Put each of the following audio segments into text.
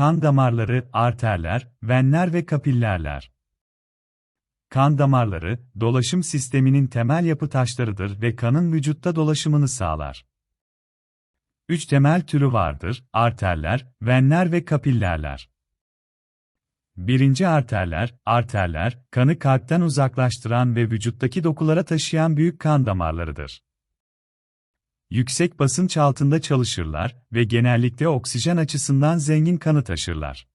Kan damarları, arterler, venler ve kapillerler. Kan damarları, dolaşım sisteminin temel yapı taşlarıdır ve kanın vücutta dolaşımını sağlar. Üç temel türü vardır, arterler, venler ve kapillerler. Birinci arterler, arterler, kanı kalpten uzaklaştıran ve vücuttaki dokulara taşıyan büyük kan damarlarıdır. Yüksek basınç altında çalışırlar ve genellikle oksijen açısından zengin kanı taşırlar.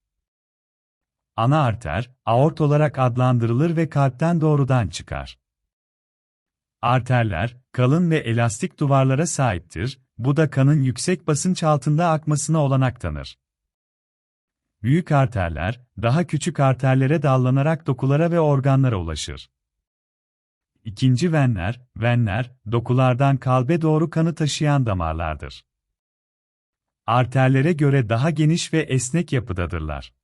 Ana arter, aort olarak adlandırılır ve kalpten doğrudan çıkar. Arterler, kalın ve elastik duvarlara sahiptir, bu da kanın yüksek basınç altında akmasına olanak tanır. Büyük arterler, daha küçük arterlere dallanarak dokulara ve organlara ulaşır. İkinci venler, venler, dokulardan kalbe doğru kanı taşıyan damarlardır. Arterlere göre daha geniş ve esnek yapıdadırlar.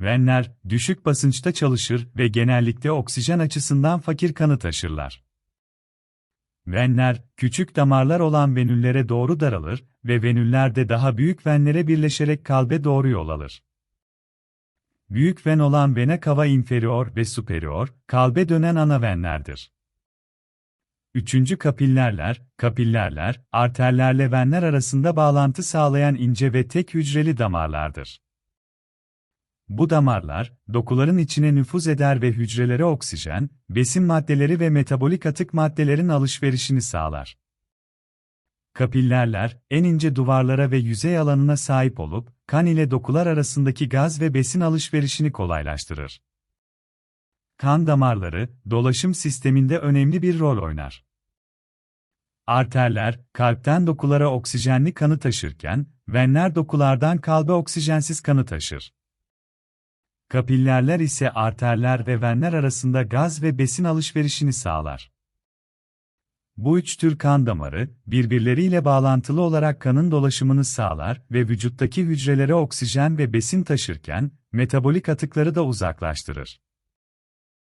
Venler, düşük basınçta çalışır ve genellikle oksijen açısından fakir kanı taşırlar. Venler, küçük damarlar olan venüllere doğru daralır ve venüller de daha büyük venlere birleşerek kalbe doğru yol alır. Büyük ven olan vena cava inferior ve superior, kalbe dönen ana venlerdir. Üçüncü kapillerler, kapillerler, arterlerle venler arasında bağlantı sağlayan ince ve tek hücreli damarlardır. Bu damarlar, dokuların içine nüfuz eder ve hücrelere oksijen, besin maddeleri ve metabolik atık maddelerin alışverişini sağlar. Kapillerler, en ince duvarlara ve yüzey alanına sahip olup, kan ile dokular arasındaki gaz ve besin alışverişini kolaylaştırır. Kan damarları, dolaşım sisteminde önemli bir rol oynar. Arterler, kalpten dokulara oksijenli kanı taşırken, venler dokulardan kalbe oksijensiz kanı taşır. Kapillerler ise arterler ve venler arasında gaz ve besin alışverişini sağlar. Bu üç tür kan damarı, birbirleriyle bağlantılı olarak kanın dolaşımını sağlar ve vücuttaki hücrelere oksijen ve besin taşırken, metabolik atıkları da uzaklaştırır.